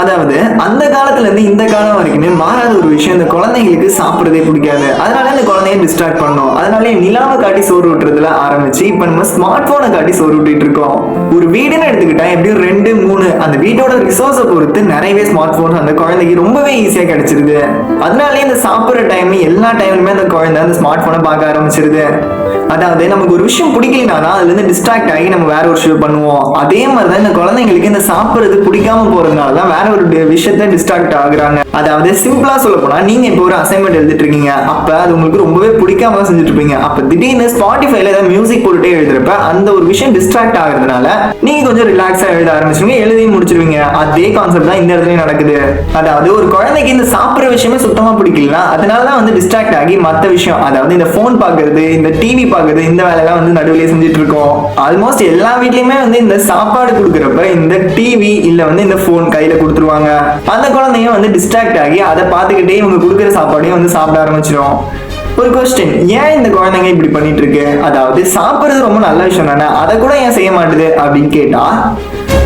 அதாவது அந்த காலத்துல இருந்து இந்த காலம் வரைக்குமே மாறாத ஒரு விஷயம் இந்த குழந்தைங்களுக்கு சாப்பிடுறதே பிடிக்காது. அதனால இந்த குழந்தைய டிஸ்ட்ராக்ட் பண்ணோம் அதனால நிலாவை காட்டி சோறு விட்டுறதுல ஆரம்பிச்சு இப்ப நம்ம ஸ்மார்ட் போனை காட்டி சோறு விட்டுட்டு இருக்கோம். ஒரு வீடுன்னு எடுத்துக்கிட்டா எப்படியும் ரெண்டு மூணு அந்த வீட்டோட ரிசோர்ஸை பொறுத்து நிறையவே ஸ்மார்ட் போன் அந்த குழந்தைக்கு ரொம்பவே ஈஸியா கிடைச்சிருது. அதனாலே இந்த சாப்பிடுற டைம் எல்லா டைம்லுமே அந்த குழந்தை அந்த ஸ்மார்ட் போனை பார்க்க ஆரம்பிச்சிருது. அதாவது நமக்கு ஒரு விஷயம் பிடிக்கலனா அதுல இருந்து டிஸ்ட்ராக்ட் ஆகி நம்ம வேற ஒரு விஷயம் பண்ணுவோம். அதே மாதிரி தான் இந்த குழந்தைங்களுக்கு இந்த சாப்பிடுறது பிடிக்காம போறதுனால தான் வேற ஒரு விஷயத்த டிஸ்ட்ராக்ட் ஆகுறாங்க. அதாவது சிம்பிளா சொல்ல போனா நீங்க இப்போ ஒரு அசைன்மெண்ட் எழுதிட்டு இருக்கீங்க. அப்ப அது உங்களுக்கு ரொம்பவே பிடிக்காம தான் செஞ்சுட்டு இருப்பீங்க அப்ப திடீர்னு ஸ்பாட்டிஃபைல ஏதாவது மியூசிக் போட்டுட்டே எழுதுறப்ப அந்த ஒரு விஷயம் டிஸ்ட்ராக்ட் ஆகுறதுனால நீங்க கொஞ்சம் ரிலாக்ஸா எழுத ஆரம்பிச்சுங்க எழுதி முடிச்சிருவீங்க. அதே கான்செப்ட் தான் இந்த இடத்துலயும் நடக்குது. அதாவது ஒரு குழந்தைக்கு இந்த சாப்பிடுற விஷயமே சுத்தமா பிடிக்கல அதனால தான் வந்து டிஸ்ட்ராக்ட் ஆகி மத்த விஷயம் அதாவது இந்த ஃபோன் பாக்குறது இந்த டிவி பார்க்கறது இந்த வேலையெல்லாம் வந்து நடுவில் செஞ்சுட்டு இருக்கோம் ஆல்மோஸ்ட் எல்லா வீட்லயுமே வந்து இந்த சாப்பாடு கொடுக்குறப்ப இந்த டிவி இல்ல வந்து இந்த ஃபோன் கையில கொடுத்துருவாங்க. அந்த குழந்தையும் வந்து டிஸ்ட்ராக்ட் ஆகி அதை பார்த்துக்கிட்டே இவங்க கொடுக்குற சாப்பாடையும் வந்து சாப்பிட ஆரம்பிச்சிடும் ஒரு கொஸ்டின் ஏன் இந்த குழந்தைங்க இப்படி பண்ணிட்டு இருக்கு அதாவது சாப்பிடுறது ரொம்ப நல்ல விஷயம் தானே? அதை கூட ஏன் செய்ய மாட்டுது? அப்படின்னு கேட்டா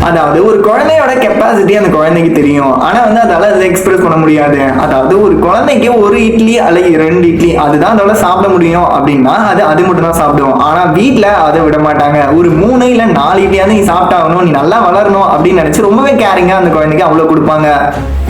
அதாவது ஒரு குழந்தையோட கெப்பாசிட்டி அந்த குழந்தைக்கு தெரியும். ஆனா வந்து அதால அதை எக்ஸ்பிரஸ் பண்ண முடியாது. அதாவது ஒரு குழந்தைக்கு ஒரு இட்லி அல்லது ரெண்டு இட்லி அதுதான் அதோட சாப்பிட முடியும் அப்படின்னா அது அது மட்டும் தான் சாப்பிடுவோம். ஆனா வீட்ல அதை விட மாட்டாங்க. ஒரு மூணு இல்ல நாலு இட்லியாவது நீ சாப்பிட்டாகணும் நீ நல்லா வளரணும் அப்படின்னு நினைச்சு ரொம்பவே கேரிங்கா அந்த குழந்தைக்கு அவ்வளவு கொடுப்பாங்க.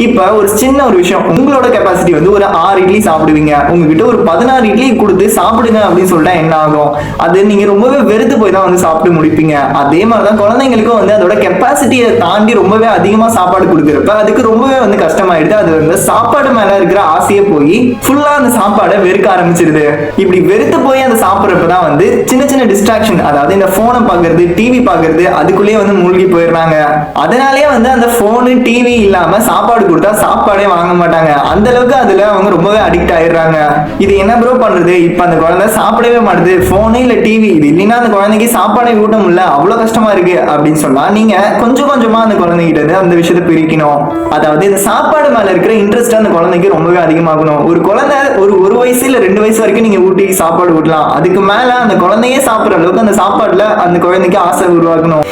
இப்ப ஒரு சின்ன ஒரு விஷயம் உங்களோட கெப்பாசிட்டி வந்து ஒரு ஆறு இட்லி சாப்பிடுவீங்க. உங்ககிட்ட ஒரு பதினஞ்சு பதினாறு இட்லி கொடுத்து சாப்பிடுங்க அப்படின்னு சொல்லிட்டா என்ன ஆகும்? அது நீங்க ரொம்பவே வெறுத்து போய் தான் வந்து சாப்பிட்டு முடிப்பீங்க. அதே மாதிரிதான் குழந்தைங்களுக்கும் வந்து அதோட கெப்பாசிட்டியை தாண்டி ரொம்பவே அதிகமா சாப்பாடு கொடுக்குறப்ப அதுக்கு ரொம்பவே வந்து கஷ்டமாயிடுது. அது வந்து சாப்பாடு மேல இருக்கிற ஆசையை போய் ஃபுல்லா அந்த சாப்பாடை வெறுக்க ஆரம்பிச்சிருது. இப்படி வெறுத்து போய் அந்த சாப்பிட்றப்ப தான் வந்து சின்ன சின்ன டிஸ்ட்ராக்ஷன் அதாவது இந்த போனை பாக்குறது டிவி பாக்குறது அதுக்குள்ளேயே வந்து மூழ்கி போயிடுறாங்க. அதனாலேயே வந்து அந்த போனு டிவி இல்லாம சாப்பாடு கொடுத்தா சாப்பாடே வாங்க மாட்டாங்க. அந்த அளவுக்கு அதுல அவங்க ரொம்பவே அடிக்ட் ஆயிடுறாங்க. இது என்ன ப்ரோ பண்றது. இப்போ அந்த குழந்தை சாப்பிடவே மாட்டுது. ஃபோனு இல்லை டிவி இது இல்லைன்னா அந்த குழந்தைக்கு சாப்பாடே ஊட்ட முடியல. அவ்வளோ கஷ்டமா இருக்கு அப்படின்னு சொன்னா நீங்க கொஞ்சம் கொஞ்சமா அந்த குழந்தைகிட்ட இருந்து அந்த விஷயத்தை பிரிக்கணும். அதாவது இந்த சாப்பாடு மேல இருக்கிற இன்ட்ரெஸ்ட் அந்த குழந்தைக்கு ரொம்பவே அதிகமாகணும். ஒரு குழந்தை ஒரு ஒரு வயசு இல்லை ரெண்டு வயசு வரைக்கும் நீங்க ஊட்டி சாப்பாடு ஊட்டலாம். அதுக்கு மேல அந்த குழந்தையே சாப்பிட்ற அளவுக்கு அந்த சாப்பாட்டில் அந்த குழந்தைக்கு ஆசை உருவாக்கணும்.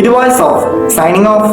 இது வாய்ஸ் ஆஃப் சைனிங் ஆஃப்